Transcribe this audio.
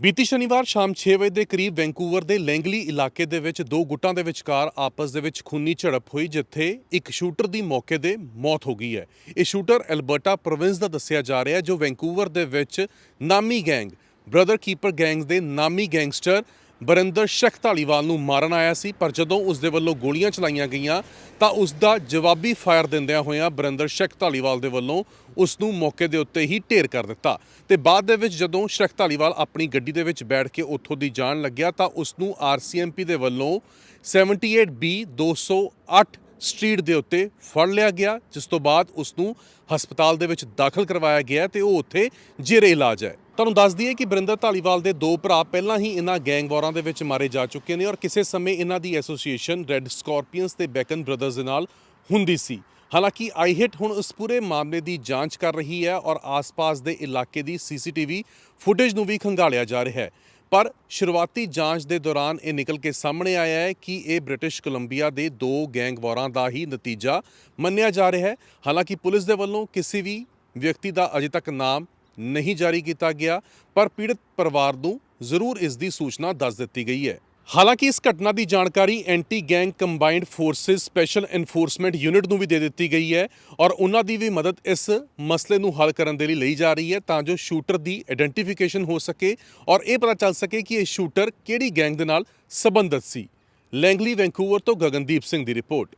ਬੀਤੀ ਸ਼ਨੀਵਾਰ ਸ਼ਾਮ 6 ਵਜੇ ਦੇ ਕਰੀਬ ਵੈਂਕੂਵਰ ਦੇ ਲੈਂਗਲੀ ਇਲਾਕੇ ਦੇ ਵਿੱਚ ਦੋ ਗੁੱਟਾਂ ਦੇ ਵਿਚਕਾਰ ਆਪਸ ਦੇ ਵਿੱਚ ਖੂਨੀ ਝੜਪ ਹੋਈ, ਜਿੱਥੇ ਇੱਕ ਸ਼ੂਟਰ ਦੀ ਮੌਕੇ ਤੇ ਮੌਤ ਹੋ ਗਈ ਹੈ। ਇਹ ਸ਼ੂਟਰ ਐਲਬਰਟਾ ਪ੍ਰੋਵਿੰਸ ਦਾ ਦੱਸਿਆ ਜਾ ਰਿਹਾ ਹੈ, ਜੋ ਵੈਂਕੂਵਰ ਦੇ ਵਿੱਚ ਨਾਮੀ ਗੈਂਗ, ਬ੍ਰਦਰ ਕੀਪਰ ਗੈਂਗਸ ਦੇ ਨਾਮੀ ਗੈਂਗਸਟਰ ਬਰਿੰਦਰ ਸ਼ਖ ਧਾਲੀਵਾਲ ਨੂੰ ਮਾਰਨ ਆਇਆ ਸੀ, ਪਰ ਜਦੋਂ ਉਸ ਦੇ ਵੱਲੋਂ ਗੋਲੀਆਂ ਚਲਾਈਆਂ ਗਈਆਂ, ਤਾਂ ਉਸ ਦਾ ਜਵਾਬੀ ਫਾਇਰ ਦਿੰਦਿਆਂ ਹੋਇਆਂ ਬਰਿੰਦਰ ਸ਼ਖ ਧਾਲੀਵਾਲ ਦੇ ਵੱਲੋਂ ਉਸ ਨੂੰ ਮੌਕੇ ਦੇ ਉੱਤੇ ਹੀ ਢੇਰ ਕਰ ਦਿੱਤਾ। ਤੇ ਬਾਅਦ ਦੇ ਵਿੱਚ ਜਦੋਂ ਸ਼ਖ ਧਾਲੀਵਾਲ ਆਪਣੀ ਗੱਡੀ ਦੇ ਵਿੱਚ ਬੈਠ ਕੇ ਉੱਥੋਂ ਦੀ ਜਾਣ ਲੱਗਿਆ, ਤਾਂ ਉਸ ਨੂੰ ਆਰਸੀਐਮਪੀ ਦੇ ਵੱਲੋਂ 78B 208 ਸਟਰੀਟ ਦੇ ਉੱਤੇ ਫੜ ਲਿਆ ਗਿਆ, ਜਿਸ ਤੋਂ ਬਾਅਦ ਉਸ ਨੂੰ ਹਸਪਤਾਲ ਦੇ ਵਿੱਚ ਦਾਖਲ ਕਰਵਾਇਆ ਗਿਆ ਤੇ ਉਹ ਉੱਥੇ ਜੇਰੇ ਇਲਾਜ ਹੈ। ਤੁਹਾਨੂੰ ਦੱਸ ਦਈਏ ਕਿ ਬਰਿੰਦਰ ਧਾਲੀਵਾਲ ਦੇ ਦੋ ਭਰਾ ਪਹਿਲਾਂ ਹੀ ਇਹਨਾਂ ਗੈਂਗ ਵਾਰਾਂ ਦੇ ਵਿੱਚ ਮਾਰੇ ਜਾ ਚੁੱਕੇ ਨੇ ਔਰ ਕਿਸੇ ਸਮੇਂ ਇਹਨਾਂ ਦੀ ਐਸੋਸੀਏਸ਼ਨ ਰੈੱਡ ਸਕਾਰਪੀਅਨਸ ਤੇ ਬੈਕਨ ਬ੍ਰਦਰਜ਼ ਦੇ ਨਾਲ ਹੁੰਦੀ ਸੀ। ਹਾਲਾਂਕਿ ਆਈਹਿਟ ਹੁਣ ਇਸ ਪੂਰੇ ਮਾਮਲੇ ਦੀ ਜਾਂਚ ਕਰ ਰਹੀ ਹੈ ਔਰ ਆਸ-ਪਾਸ ਦੇ ਇਲਾਕੇ ਦੀ ਸੀਸੀਟੀਵੀ ਫੁਟੇਜ ਨੂੰ ਵੀ ਖੰਗਾਲਿਆ ਜਾ ਰਿਹਾ ਹੈ। ਪਰ ਸ਼ੁਰੂਆਤੀ ਜਾਂਚ ਦੇ ਦੌਰਾਨ ਇਹ ਨਿਕਲ ਕੇ ਸਾਹਮਣੇ ਆਇਆ ਹੈ ਕਿ ਇਹ ਬ੍ਰਿਟਿਸ਼ ਕੋਲੰਬੀਆ ਦੇ ਦੋ ਗੈਂਗ ਵਾਰਾਂ ਦਾ ਹੀ ਨਤੀਜਾ ਮੰਨਿਆ ਜਾ ਰਿਹਾ ਹੈ। ਹਾਲਾਂਕਿ ਪੁਲਿਸ ਦੇ ਵੱਲੋਂ ਕਿਸੇ ਵੀ ਵਿਅਕਤੀ ਦਾ ਅਜੇ ਤੱਕ ਨਾਮ ਨਹੀਂ ਜਾਰੀ ਕੀਤਾ ਗਿਆ, ਪਰ ਪੀੜਤ ਪਰਿਵਾਰ ਨੂੰ ਜ਼ਰੂਰ ਇਸ ਦੀ ਸੂਚਨਾ ਦੱਸ ਦਿੱਤੀ ਗਈ ਹੈ। ਹਾਲਾਂਕਿ ਇਸ ਘਟਨਾ ਦੀ ਜਾਣਕਾਰੀ anti gang combined forces special enforcement unit ਨੂੰ ਵੀ ਦੇ ਦਿੱਤੀ ਗਈ ਹੈ ਔਰ ਉਹਨਾਂ ਦੀ ਵੀ ਮਦਦ ਇਸ ਮਸਲੇ ਨੂੰ ਹੱਲ ਕਰਨ ਦੇ ਲਈ ਲਈ ਜਾ ਰਹੀ ਹੈ ਤਾਂ ਜੋ ਸ਼ੂਟਰ ਦੀ ਆਇਡੈਂਟੀਫਿਕੇਸ਼ਨ ਹੋ ਸਕੇ ਔਰ ਇਹ ਪਤਾ ਚੱਲ ਸਕੇ ਕਿ ਇਹ ਸ਼ੂਟਰ ਕਿਹੜੀ ਗੈਂਗ ਦੇ ਨਾਲ ਸੰਬੰਧਿਤ ਸੀ। ਲੈਂਗਲੀ ਵੈਂਕੂਵਰ ਤੋਂ ਗਗਨਦੀਪ ਸਿੰਘ ਦੀ ਰਿਪੋਰਟ।